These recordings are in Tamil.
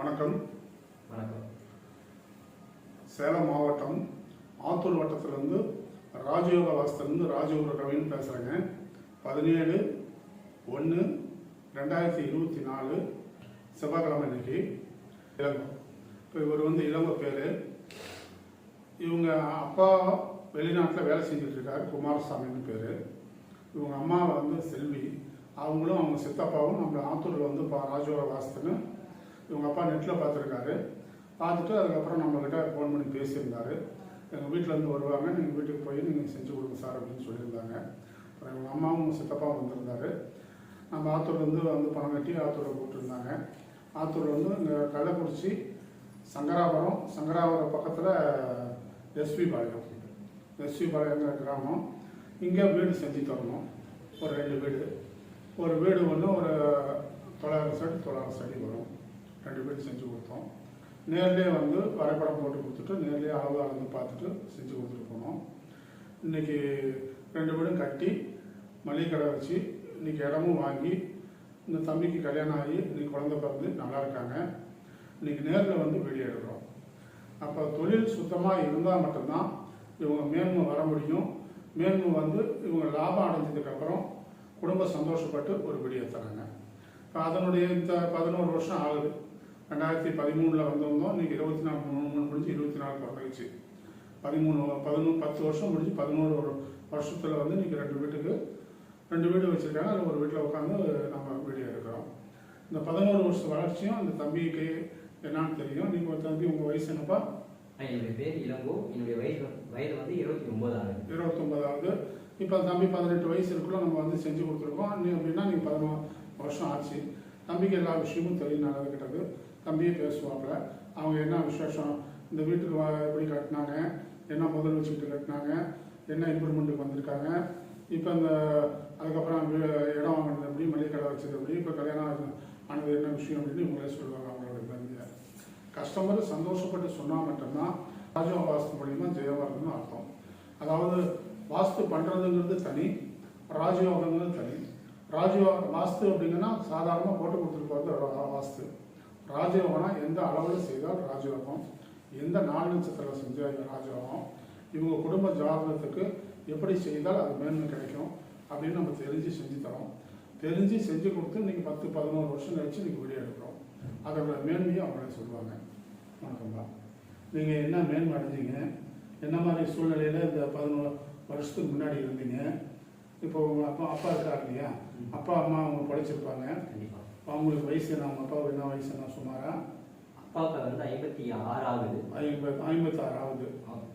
வணக்கம். வணக்கம். சேலம் மாவட்டம் ஆத்தூர் வட்டத்திலிருந்து ராஜயோக வாசத்திலிருந்து ராஜயோக ரவின்னு பேசுகிறேங்க பதினேழு ஒன்று ரெண்டாயிரத்தி இருபத்தி நாலு செவ்வாய்க்கிழமை இன்னைக்கு இளங்கோ இப்போ இவர் வந்து இளங்கோ பேர். இவங்க அப்பா வெளிநாட்டில் வேலை செஞ்சுட்டு இருக்காரு குமாரசாமின்னு பேர். இவங்க அம்மா வந்து செல்வி அவங்களும் அவங்க சித்தப்பாவும் நம்ம ஆத்தூரில் வந்து பா ராஜயோக வாசத்துன்னு இவங்க அப்பா நெட்டில் பார்த்துருக்காரு. பார்த்துட்டு அதுக்கப்புறம் நம்மக்கிட்ட ஃபோன் பண்ணி பேசியிருந்தாரு. எங்கள் வீட்டிலேருந்து வருவாங்க நீங்கள் வீட்டுக்கு போய் நீங்கள் செஞ்சு கொடுங்க சார் அப்படின்னு சொல்லியிருந்தாங்க. அப்புறம் எங்கள் அம்மாவும் சித்தப்பாவும் வந்திருந்தாரு. நம்ம ஆத்தூர்லேருந்து வந்து பணம் கட்டி ஆத்தூரை கூப்பிட்டுருந்தாங்க ஆத்தூர் வந்து இங்கே கள்ளக்குறிச்சி சங்கராபுரம் சங்கராபுரம் பக்கத்தில் எஸ்பி பாளையம். எஸ்வி பாளையங்கிற கிராமம். இங்கே வீடு செஞ்சு தரணும். ஒரு ரெண்டு வீடு. ஒரு வீடு ஒன்று ஒரு தொள்ளாயிரம் சடி தொள்ளாயிரம் சடி வரும். ரெண்டு பேரும் செஞ்சு கொடுத்தோம். நேர்லேயே வந்து வரைபடம் போட்டு கொடுத்துட்டு நேர்லேயே அளவு அளந்து பார்த்துட்டு செஞ்சு கொடுத்துட்டு போனோம். இன்னைக்கு ரெண்டு பேரும் கட்டி மளிகை கடை வச்சு இன்னைக்கு இடமும் வாங்கி இந்த தம்பிக்கு கல்யாணம் ஆகி இன்றைக்கி குழந்த பிறந்து நல்லா இருக்காங்க. இன்னைக்கு நேரில் வந்து வீடியோ எடுக்கிறோம். அப்போ தொழில் சுத்தமாக இருந்தால் மட்டும்தான் இவங்க மேன்மை வர முடியும். மேன்மை வந்து இவங்க லாபம் அடைஞ்சதுக்கப்புறம் குடும்பம் சந்தோஷப்பட்டு ஒரு வீடியோ தராங்க. இப்போ அதனுடைய இந்த பதினோரு வருஷம் ஆகுது. ரெண்டாயிரத்தி பதிமூணில் வந்திருந்தோம். இன்னைக்கு இருபத்தி நாலு மூணு முடிஞ்சு இருபத்தி நாலு பிறந்துச்சு பதிமூணு பதினொன்று பத்து வருஷம் முடிஞ்சு பதினோரு வருஷத்தில் வந்து இன்னைக்கு ரெண்டு வீட்டுக்கு ரெண்டு வீடு வச்சுருக்காங்க. அதில் ஒரு வீட்டில் உட்காந்து நம்ம வீடியோ எடுக்கிறோம். இந்த பதினோரு வருஷம் வளர்ச்சியும் அந்த தம்பிக்கு என்னன்னு தெரியும். நீங்கள் ஒரு தம்பி உங்கள் வயசு என்னப்பா? என்னுடைய பேர் இளங்கோ. என்னுடைய வயது வயது வந்து இருபத்தி ஒன்பது ஆகுது. இருபத்தொன்பதாவது இப்போ தம்பி பதினெட்டு வயசு இருக்குள்ள நம்ம வந்து செஞ்சு கொடுத்துருக்கோம். நீ அப்படின்னா நீங்கள் பதினோரு வருஷம் ஆச்சு. தம்பிக்கு எல்லா விஷயமும் தெரியும் நல்லது கிட்டது தம்பியும் பேசுவாப்புல. அவங்க என்ன விசேஷம்? இந்த வீட்டுக்கு வா- எப்படி கட்டினாங்க? என்ன முதல் வச்சுக்கிட்டு கட்டினாங்க? என்ன இம்ப்ரூவ்மெண்ட்டுக்கு வந்திருக்காங்க? இப்போ இந்த அதுக்கப்புறம் இடம் வாங்கினது எப்படி? மளிகை கடை வச்சது எப்படி? இப்போ கல்யாணம் ஆனது- ஆனது என்ன விஷயம் அப்படின்னு இவங்களே சொல்லுவாங்க அவங்களோட தம்பியை. கஸ்டமர் சந்தோஷப்பட்டு சொன்னால் மட்டும்தான் ராஜா வாஸ்து மூலியமா ஜெயம் வருதுன்னு அர்த்தம். அதாவது வாஸ்து பண்ணுறதுங்கிறது தனி ராஜயோகங்கிறது தனி. ராஜயோ வாஸ்து அப்படிங்கன்னா சாதாரணமாக போட்டு கொடுத்துட்டு போகிறது வாஸ்து. ராஜயோகம்னா எந்த அளவில் செய்தால் ராஜயோகம்? எந்த நாள் நட்சத்திரம் செஞ்ச ராஜயோகம்? இவங்க குடும்ப ஜாதகத்துக்கு எப்படி செய்தால் அது மேன்மை கிடைக்கும்? அப்படின்னு நம்ம தெரிஞ்சு செஞ்சு தரோம். தெரிஞ்சு செஞ்சு கொடுத்து இன்னைக்கு பத்து பதினோரு வருஷம் கழிச்சு இன்னைக்கு வீடியோ எடுக்கிறோம். அதோட மேன்மையை அவங்களே சொல்லுவாங்க. வணக்கம்ப்பா நீங்கள் என்ன மேன்மை அடைஞ்சீங்க? என்ன மாதிரி சூழ்நிலையில் இந்த பதினோரு வருஷத்துக்கு முன்னாடி இருந்தீங்க? இப்போ உங்கள் அப்பா அப்பா இருக்காரு இல்லையா? அப்பா அம்மா அவங்க படிச்சிருப்பாங்க. கண்டிப்பா. அவங்களுக்கு வயசு என்ன அவங்க அப்பாவுக்கு என்ன வயசு என்ன சுமாரா அப்பாவுக்கு வந்து ஐம்பத்தி ஆறு ஆகுது. ஐம்பது ஐம்பத்தாறு ஆகுது.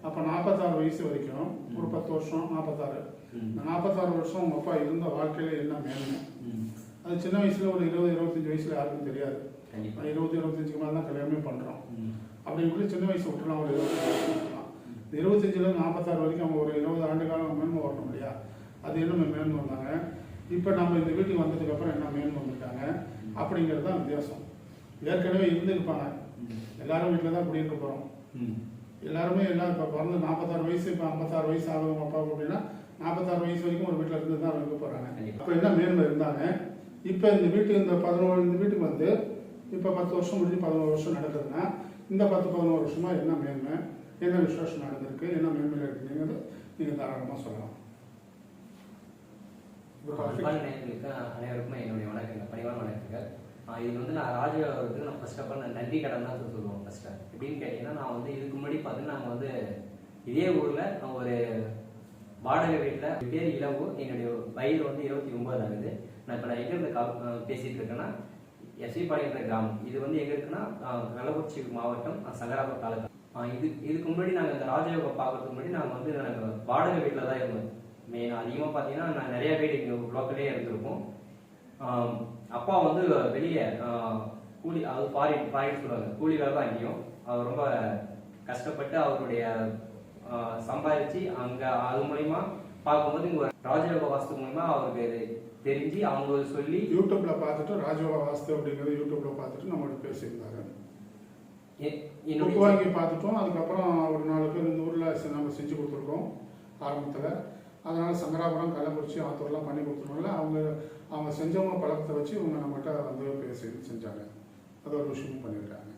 அப்போ நாற்பத்தாறு வயசு வரைக்கும் ஒரு பத்து வருஷம் நாற்பத்தாறு. இந்த நாற்பத்தாறு வருஷம் உங்கள் அப்பா இருந்த வாழ்க்கையில் என்ன மேன்மை? ம். அது சின்ன வயசுல ஒரு இருபது இருபத்தஞ்சு வயசுல யாருக்கும் தெரியாது. இருபது இருபத்தஞ்சுக்கு மேலே தான் கல்யாணமே பண்ணுறோம். அப்படி இப்படி சின்ன வயசு விட்டுலாம் ஒரு இருபத்தஞ்சு இருபத்தஞ்சுல நாற்பத்தாறு வரைக்கும் அவங்க ஒரு இருபது ஆண்டு காலம் மேன்மை வரணும் இல்லையா? அது என்ன மேன்மை வந்தாங்க? இப்போ நம்ம இந்த வீட்டுக்கு வந்ததுக்கு அப்புறம் என்ன மேன்மை வந்திருக்காங்க அப்படிங்கிறது தான் வித்தியாசம் ஏற்கனவே இருந்திருப்பாங்க. எல்லாரும் வீட்டில் தான் குடியிருக்க போகிறோம். எல்லாருமே எல்லாம் இப்போ பிறந்து நாற்பத்தாறு வயசு இப்போ ஐம்பத்தாறு வயசு ஆகும் அப்பாவுக்கு அப்படின்னா நாற்பத்தாறு வயசு வரைக்கும் ஒரு வீட்டில் இருந்து தான் இருக்க போகிறாங்க. அப்போ என்ன மேன்மை இருந்தாங்க இப்போ இந்த வீட்டுக்கு இந்த பதினோரு இந்த வீட்டுக்கு வந்து இப்போ பத்து வருஷம் முடிஞ்சு பதினோரு வருஷம் நடக்குதுன்னா இந்த பத்து பதினோரு வருஷமா என்ன மேன்மை என்ன விசேஷம் நடந்திருக்கு என்ன மேன்மையில் இருக்குங்கிறது நீங்கள் தாராளமாக சொல்லலாம் இப்போ அன்பான நேயர்களுக்கு அனைவருக்கும் என்னுடைய வணக்கங்கள் பணிவான வணக்கங்கள். இது வந்து நான் ராஜயோகத்துக்கு நான் ஃபர்ஸ்ட் ஆஃப் ஆல் நான் நன்றி கடன் தான் சொல்லுவோம் ஃபர்ஸ்ட் எப்படின்னு கேட்டீங்கன்னா நான் வந்து இதுக்கு முன்னாடி பார்த்தீங்கன்னா நாங்கள் வந்து இதே ஊரில் நான் ஒரு வாடகை வீட்டில் பேர் இளவு என்னுடைய வயது வந்து இருபத்தி ஒன்பது ஆகுது. நான் இப்போ நான் எங்க இருந்து கா- பேசிகிட்டு இருக்கேன்னா எஸ்வி பாளையன்ற கிராமம். இது வந்து எங்கே இருக்குன்னா கள்ளக்குறிச்சி மாவட்டம் சங்கராபுரம் தாலுகா. இது இதுக்கு முன்னாடி நாங்கள் இந்த ராஜயோகம் பார்க்கறதுக்கு முன்னாடி நாங்கள் வந்து நாங்கள் வாடகை வீட்டில் தான் இருந்தோம். மெயின் அதிகமாக பார்த்தீங்கன்னா நான் நிறைய வீடு இங்கே லோக்கலே இருந்திருக்கோம் அப்பா வந்து வெளியே கூலி அது ஃபாரின் ஃபாரின் சொல்லுவாங்க. கூலி வேலை தான் அங்கேயும் அவர் ரொம்ப கஷ்டப்பட்டு அவருடைய சம்பாதிச்சு அங்கே அது மூலியமா பார்க்கும்போது இங்கே ராஜயோக வாஸ்து மூலியமா அவருக்கு தெரிஞ்சு அவங்க சொல்லி யூடியூப்ல பார்த்துட்டு ராஜயோகா வாஸ்து அப்படிங்கிறது யூடியூப்ல பார்த்துட்டு நம்மகிட்ட பேசியிருந்தாங்க. எ- புக் வாங்கி பார்த்துட்டோம். அதுக்கப்புறம் ஒரு நாலு பேர் இந்த ஊரில் நம்ம செஞ்சு கொடுத்துருக்கோம். ஆரம்பத்தில். அதனால் சங்கராபுரம் கள்ளக்குறிச்சி ஆத்தூர்லாம் பண்ணி கொடுத்துருவோம்ல அவங்க அவங்க செஞ்சவங்க பழக்கத்தை வச்சு இவங்க நம்மகிட்ட வந்து பேசி செஞ்சாங்க. அது ஒரு விஷயமும் பண்ணியிருக்காங்க.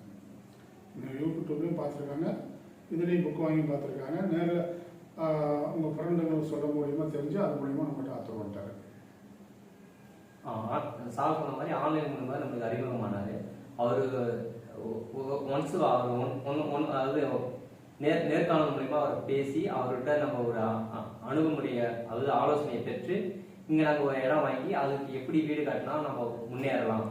யூடியூப்லையும் பார்த்துருக்காங்க. இதுலேயும் புக் வாங்கி பார்த்துருக்காங்க. நேரில் உங்கள் ஃப்ரெண்டுங்களுக்கு சொல்ல மூலியமாக தெரிஞ்சு அது மூலியமாக நம்மகிட்ட ஆத்தூர் வந்துட்டாரு. சால்வ் பண்ண மாதிரி ஆன்லைன் மூலமாக நம்மளுக்கு அறிமுகமானார். அவர் ஒன்ஸ் அவர் ஒன் ஒன் ஒன் அதாவது நேர் நேர்காணல் மூலிமா அவர் பேசி அவர்கிட்ட நம்ம ஒரு அணுகுமுறையை அதாவது ஆலோசனையை பெற்று இங்கே நாங்கள் ஒரு இடம் வாங்கி அதுக்கு எப்படி வீடு கட்டினா நம்ம முன்னேறலாம்.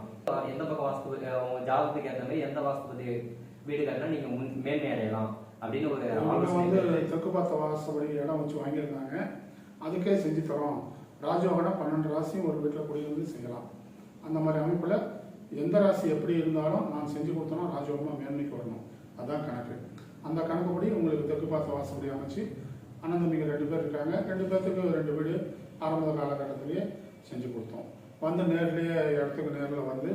எந்த பக்கம் வாஸ்து உங்க ஜாதகத்துக்கு ஏற்ற மாதிரி எந்த வாஸ்துபதி வீடு கட்டினா நீங்கள் முன் மேன்மை அடையலாம் அப்படின்னு ஒரு அவங்க ஆலோசனை வந்து தெற்கு பார்த்த வாசப்படி இடம் வச்சு வாங்கியிருந்தாங்க. அதுக்கே செஞ்சு தரோம். ராஜயோகனா பன்னெண்டு ராசியும் ஒரு வீட்டில் குடியிருந்து செய்யலாம். அந்த மாதிரி அமைப்பில் எந்த ராசி எப்படி இருந்தாலும் நான் செஞ்சு கொடுத்தோன்னா ராஜயோகமாக மேன்மைக்கு வரணும். அதான் கணக்கு. அந்த கணக்குப்படி உங்களுக்கு தெற்கு பார்த்த வாசப்படி அமைச்சு அண்ணன் தம்பிங்க ரெண்டு பேர் இருக்காங்க. ரெண்டு பேர்த்துக்கு ரெண்டு வீடு ஆரம்ப காலகட்டத்திலேயே செஞ்சு கொடுத்தோம். வந்து நேர்லேயே இடத்துக்கு நேரில் வந்து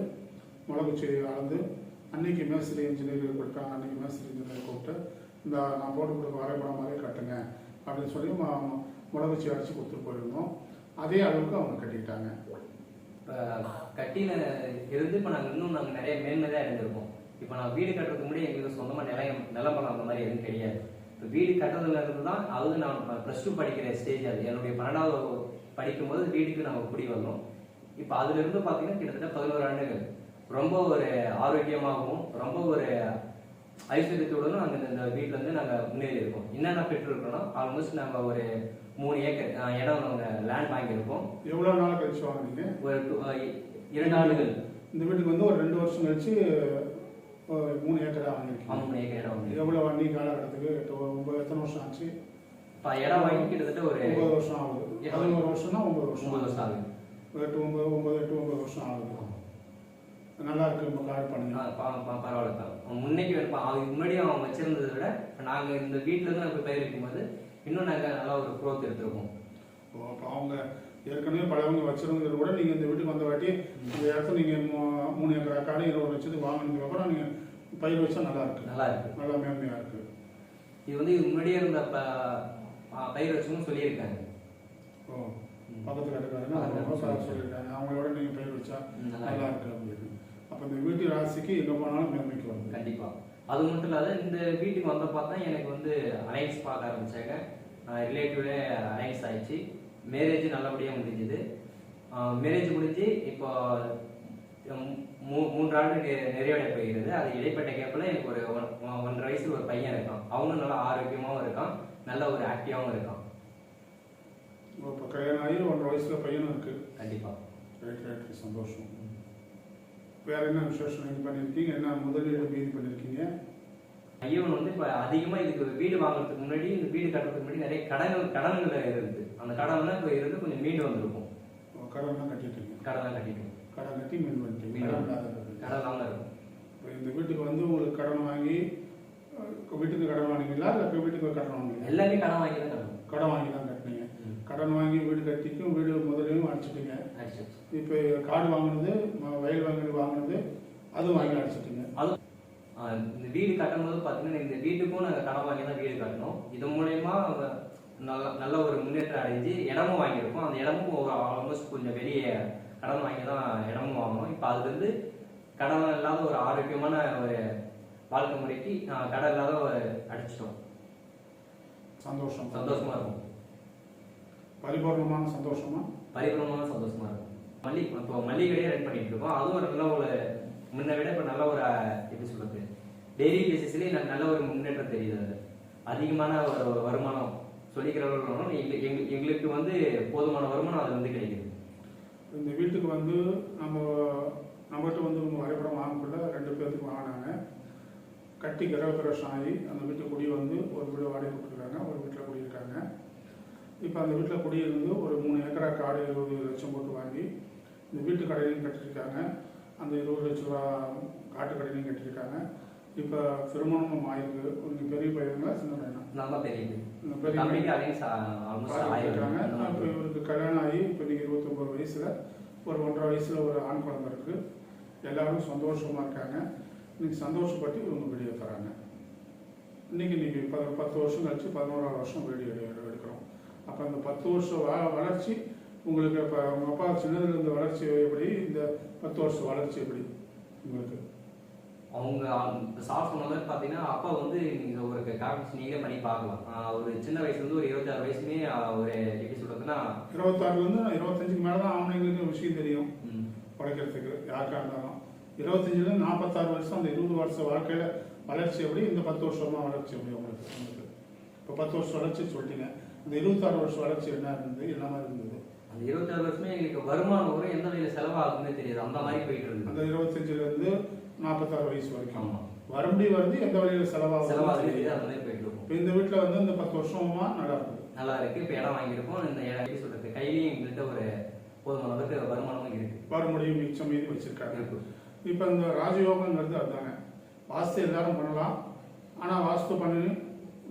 மிளகு செடி அளந்து அன்னைக்கு மேஸ்திரி இன்ஜினியர் கொடுத்தாங்க அன்னைக்கு மேஸ்திரி இன்ஜினியர் கூப்பிட்டு இந்த நான் போட்டு கொடுக்க வரைபடம் மாதிரி கட்டுங்க. அப்படின்னு சொல்லி மிளகு செடி அடிச்சு கொடுத்துட்டு போயிருந்தோம். அதே அளவுக்கு அவங்க கட்டிக்கிட்டாங்க. இப்போ கட்டின இருந்து இப்போ நாங்கள் இன்னும் நாங்கள் நிறைய மேன்மை தான் இப்போ நான் வீடு கட்டுறதுக்கு முன்னாடி எங்களுக்கு சொந்தமாக நிலையம் பண்ண அந்த மாதிரி எதுவும் கிடையாது. வீடு கட்டுறதுல இருந்து தான் அதாவது நான் ப்ளஸ் டூ படிக்கிற ஸ்டேஜ் அது. என்னுடைய பன்னெண்டாவது படிக்கும்போது வீட்டுக்கு நாங்கள் குடி வந்தோம். இப்போ அதுல இருந்து பார்த்தீங்கன்னா கிட்டத்தட்ட பதினோரு ஆண்டுகள். ரொம்ப ஒரு ஆரோக்கியமாகவும் ரொம்ப ஒரு ஐஸ்வர்யத்தோடும் நாங்கள் இந்த வீட்டில் இருந்து நாங்கள் முன்னேறி இருக்கோம். என்னென்ன பெற்றிருக்கோம்னா ஆல்மோஸ்ட் நாங்கள் ஒரு மூணு ஏக்கர் இடம் நாங்கள் லேண்ட் வாங்கியிருக்கோம். எவ்வளோ நாள் கழிச்சு வாங்குனீங்க? ஒரு இரண்டு ஆண்டுகள். இந்த வீட்டுக்கு வந்து ஒரு ரெண்டு வருஷம் கழிச்சு மூணு ஏக்கரா வாங்கியிருக்கீங்க. மூணு ஏக்கர் இடம் வாங்கி எவ்வளோ வண்டி காலகட்டத்துக்கு? ஒன்பது எத்தனை வருஷம் ஆச்சு? இப்போ இடம் வாங்கி கிட்டத்தட்ட ஒரு ஒன்பது வருஷம் ஆகுது. பதினோரு வருஷம்னா ஒன்பது வருஷம் ஒன்பது வருஷம் ஆகுது. எட்டு ஒன்பது ஒன்பது எட்டு ஒன்பது வருஷம் ஆகுது. நல்லா இருக்கு நம்ம கால் பண்ணுங்க பரவாயில்ல முன்னைக்கு அதுக்கு முன்னாடி அவன் வச்சிருந்ததை விட இப்போ நாங்கள் இந்த வீட்டில் இருந்து நாங்கள் பயிர் வைக்கும்போது இன்னும் நாங்கள் நல்லா ஒரு growth எடுத்திருக்கோம். அவங்க ஏற்கனவே பழவங்க வச்சிருந்தது கூட நீங்கள் இந்த வீட்டுக்கு வந்த வாட்டி இந்த இடத்த நீங்கள் மூணு ஏக்கரா காடு இருபது லட்சத்துக்கு வாங்கினதுக்கு அப்புறம் நீங்கள் பயிர் வச்சா நல்லா இருக்கு. நல்லா இருக்கு. நல்லா மேன்மையாக இருக்கு. இது வந்து இது முன்னாடியே இருந்த பயிர் வச்சவங்க சொல்லியிருக்காங்க ஓ பக்கத்தில் விவசாயம் சொல்லியிருக்காங்க. அவங்களோட நீங்கள் பயிர் வச்சா நல்லா இருக்கு. அப்படின்னு. அப்போ இந்த வீட்டு ராசிக்கு எங்கே போனாலும் மேன்மைக்கு வருது. கண்டிப்பா. அது மட்டும் இல்லாத இந்த வீட்டுக்கு வந்த பார்த்தா எனக்கு வந்து அலைன்ஸ் பார்க்க ஆரம்பிச்சாங்க. ரிலேட்டிவ்ல அலைன்ஸ் ஆயிடுச்சு. மேரேஜ் நல்லபடியாக முடிஞ்சுது. மேரேஜ் முடிஞ்சு இப்போ மூ- மூ- மூன்று ஆண்டு நெ- நிறைவடைய போகிறது. அது இடைப்பட்ட கேப்பில் எனக்கு ஒரு ஒன்றரை வயசுல ஒரு பையன் இருக்கான். அவனும் நல்லா ஆரோக்கியமாகவும் இருக்கான். நல்ல ஒரு ஆக்டிவாகவும் இருக்கான். இப்போ கல்யாணம் ஆகி ஒன்றரை வயசில் பையனும் இருக்கு. கண்டிப்பா. ரைட் ரைட் சந்தோஷம். வேற என்ன விசேஷம் நீங்கள் பண்ணியிருக்கீங்க என்ன முதலீடு மீதி பண்ணியிருக்கீங்க ஐயவன் வந்து இப்போ அதிகமாக இதுக்கு வீடு வாங்குறதுக்கு முன்னாடி இந்த வீடு கட்டுறதுக்கு முன்னாடி நிறைய கடன்கள் கடன்கள் இருந்து அந்த கடன்லாம் இப்போ இருந்து கொஞ்சம் மீண்டு வந்திருக்கும். கடன்லாம் கட்டிட்டீங்க கடன்லாம் கட்டிட்டோம் கடன் கட்டி மீன் பண்ணிட்டீங்க மீன் கடன் இல்லாத இருக்கு. கடன் இல்லாமல் இருக்கும் இப்போ இந்த வீட்டுக்கு வந்து உங்களுக்கு கடன் வாங்கி வீட்டுக்கு கடன் வாங்கினீங்களா இல்லை வீட்டுக்கு கடன் வாங்கினீங்க எல்லாமே கடன் வாங்கி தான் கடன் வாங்கி தான் கட்டினீங்க. கடன் வாங்கி வீடு கட்டிக்கும் வீடு முதலையும் அடிச்சிட்டீங்க. அடிச்சு இப்போ காடு வாங்கினது வயல் வாங்கினது வாங்கினது அதுவும் வாங்கி அடிச்சிட்டீங்க. அது இந்த வீடு கட்டும்போது பார்த்தீங்கன்னா இந்த வீட்டுக்கும் நாங்கள் கடன் வாங்கி தான் வீடு கட்டணும். இது மூலயமா நல்ல நல்ல ஒரு முன்னேற்றம் அடைஞ்சு இடமும் வாங்கியிருக்கோம். அந்த இடமும் ஒரு ஆல்மோஸ்ட் கொஞ்சம் வெளியே கடன் வாங்கி தான் இடமும் வாங்கணும் இப்போ அதுலேருந்து கடன் இல்லாத ஒரு ஆரோக்கியமான ஒரு வாழ்க்கை முறைக்கு ஆஹ் கடன் இல்லாத ஒரு அடிச்சிட்டோம். சந்தோஷம். சந்தோஷமா இருக்கும். பரிபூர்ணமான சந்தோஷமா? பரிபூர்ணமான சந்தோஷமா இருக்கும். மல்லி இப்போ மல்லிகை கடையே ரன் பண்ணிட்டு இருக்கோம். அதுவும் ஒரு நல்ல ஒரு முன்ன விட இப்போ நல்ல ஒரு எப்படி சொல்றது? டெய்லி பேசிஸ்லேயே நல்ல ஒரு முன்னேற்றம் தெரியுது அது. அதிகமான ஒரு வருமானம் சொல்லிக்கிறவர்களும் எங்க- எங்க- எங்களுக்கு வந்து போதுமான வருமானம் அது வந்து கிடைக்குது. இந்த வீட்டுக்கு வந்து நம்ம நம்மகிட்ட வந்து உங்க வரைபடம் வாங்கக்குள்ள ரெண்டு பேர்த்துக்கு வாங்கினாங்க. கட்டி கிரகப்பிரவேசம் ஆகி அந்த வீட்டு குடி வந்து ஒரு வீடு வாடகை கொடுத்துருக்காங்க ஒரு வீட்டில் குடியிருக்காங்க. இப்போ அந்த வீட்டில் குடியிருந்து ஒரு மூணு ஏக்கரா காடு இருபது லட்சம் போட்டு வாங்கி இந்த வீட்டு கடையிலையும் கட்டியிருக்காங்க. அந்த இருபது லட்ச ரூபா காட்டு கடையிலையும் கட்டியிருக்காங்க. இப்போ திருமணமும் ஆயிருக்கு. கொஞ்சம் பெரிய பையனுங்களா சின்ன பையனா? நல்லா தெரியுது இவருக்கு கல்யாணம் ஆகி இப்போ நீங்கள் இருபத்தொம்பது வயசுல ஒரு ஒன்றரை வயசுல ஒரு ஆண் குழந்தை இருக்கு. எல்லாரும் சந்தோஷமா இருக்காங்க. இன்னைக்கு சந்தோஷப்பட்டு இவங்க வீடியோ தராங்க இன்னைக்கு இன்னைக்கு ப பத்து வருஷம் கழிச்சு பதினோராவது வருஷம் வீடியோ எடுக்கிறோம். அப்போ அந்த பத்து வருஷம் வ வளர்ச்சி உங்களுக்கு இப்போ உங்க அப்பா சின்னதுல இருந்த வளர்ச்சி எப்படி? இந்த பத்து வருஷம் வளர்ச்சி எப்படி உங்களுக்கு? அவங்க சார் சொன்ன மாதிரி பார்த்தீங்கன்னா அப்பா வந்து நீங்கள் ஒரு கால்குலேஷன் நீங்களே பண்ணி பார்க்கலாம். ஒரு சின்ன வயசுலேருந்து ஒரு இருபத்தாறு வயசுமே ஆஹ் ஒரு எப்படி சொல்கிறதுன்னா இருபத்தாறுலேருந்து இருபத்தஞ்சுக்கு மேலே தான் ஆம்பளைங்களுக்கு விஷயம் தெரியும். ம், உழைக்கிறதுக்கு யாருக்கா இருந்தாலும். இருபத்தஞ்சுலேருந்து நாற்பத்தாறு வருஷம் அந்த இருபது வருஷம் வாழ்க்கையில் வளர்ச்சி எப்படி இந்த பத்து வருஷமா வளர்ச்சி எப்படி உங்களுக்கு உங்களுக்கு இப்போ பத்து வருஷம் வளர்ச்சி சொல்லிட்டீங்க. இந்த இருபத்தாறு வருஷம் வளர்ச்சி என்ன இருந்தது என்ன மாதிரி இருந்தது? அந்த இருபத்தாறு வருஷமே எங்களுக்கு வருமானம் வரும் எந்த வகையில் செலவாகுதுன்னே தெரியாது. அந்த மாதிரி போயிட்டு இருந்தது. அந்த இருபத்தஞ்சுலேருந்து நாற்பத்தாறு வயசு வரைக்கும். வரும்படி வருது எந்த வழியில் செலவாகுது? செலவாகுதுன்னு தெரியாது அந்த மாதிரி போயிட்டு இருக்கும். இப்போ இந்த வீட்டில் வந்து இந்த பத்து வருஷமா நல்லா இருக்குது நல்லா இருக்கு. இப்போ இடம் வாங்கியிருக்கோம். இந்த இடம் எப்படி சொல்றது? கையிலையும் எங்கள்கிட்ட ஒரு போதுமான அளவுக்கு வருமானமும் இருக்கு. மறுபடியும் மிச்சம் மீதி வச்சிருக்காங்க. இருக்கு. இப்போ இந்த ராஜயோகங்கிறது அதுதாங்க வாஸ்து எல்லாரும் பண்ணலாம். ஆனால் வாஸ்து பண்ணி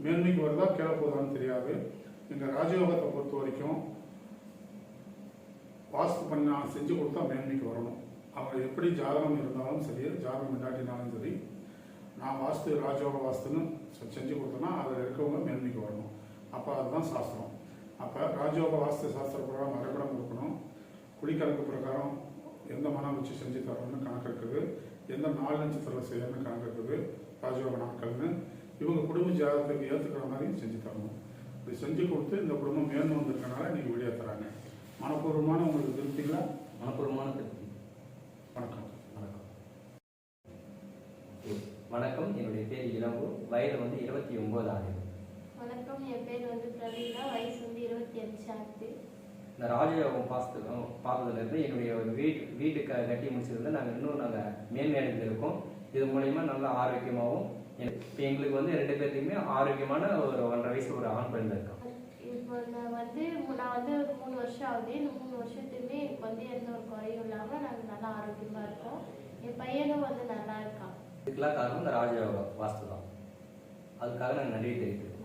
மேன்மைக்கு வருதா கீழே போதான்னு தெரியாது. இந்த ராஜயோகத்தை பொறுத்த வரைக்கும் வாஸ்து பண்ண செஞ்சு கொடுத்தா மேன்மைக்கு வரணும். அவன் எப்படி ஜாதகம் இருந்தாலும் சரி ஜாதகம் இல்லாட்டினாலும் சரி நான் வாஸ்து ராஜோக வாஸ்துன்னு செஞ்சு கொடுத்தேன்னா அதில் இருக்கவங்க மேன்மைக்கு வரணும். அப்போ அதுதான் சாஸ்திரம். அப்போ ராஜயோக வாஸ்து சாஸ்திர பிரகாரம் வரைபடம் கொடுக்கணும். குழிக்கணக்கு பிரகாரம் எந்த மனம் வச்சு செஞ்சு தரணும்னு கணக்கு இருக்குது. எந்த நாலு நட்சத்திரம் செய்யணும்னு கணக்கு இருக்குது. ராஜயோக நாட்கள்னு. இவங்க குடும்ப ஜாதகத்துக்கு ஏற்றுக்கிற மாதிரி செஞ்சு தரணும். இப்படி செஞ்சு கொடுத்து இந்த குடும்பம் மேன்மை வந்திருக்கனால நீங்கள் வெளியே தராங்க. மனப்பூர்வமான உங்களுக்கு திருப்திங்களா? மனப்பூர்வமான திருப்தி வணக்கம் வணக்கம் வணக்கம் இளம்பு வயது வந்து இருபத்தி ஒன்பது ஆகுது. வணக்கம் என் பேர் வந்து பிரவீனா வயசு வந்து இருபத்தி அஞ்சு ஆகுது. இந்த ராஜயோகம் பாஸ்து பார்த்ததுலேருந்து என்னுடைய ஒரு வீட் வீட்டுக்கு கட்டி முடிச்சதுல நாங்கள் இன்னும் நாங்கள் மேன்மையடைந்து இருக்கோம் இது மூலயமா நல்ல ஆரோக்கியமாகவும் இப்போ எங்களுக்கு வந்து ரெண்டு பேர்த்துக்குமே ஆரோக்கியமான ஒரு ஒன்றரை வயசு ஒரு ஆண் குழந்தை இருக்கோம் இப்போ நான் வந்து நான் வந்து ஒரு மூணு வருஷம் ஆகுது. இந்த மூணு வருஷத்துலேயுமே எனக்கு வந்து எந்த ஒரு குறையும் இல்லாமல் நாங்கள் நல்லா ஆரோக்கியமாக இருக்கோம். என் பையனும் வந்து நல்லா இருக்கான். இதுக்கெல்லாம் காரணம் இந்த ராஜயோக வாஸ்து தான் அதுக்காக நான் நன்றி தெரிவிக்கிறேன்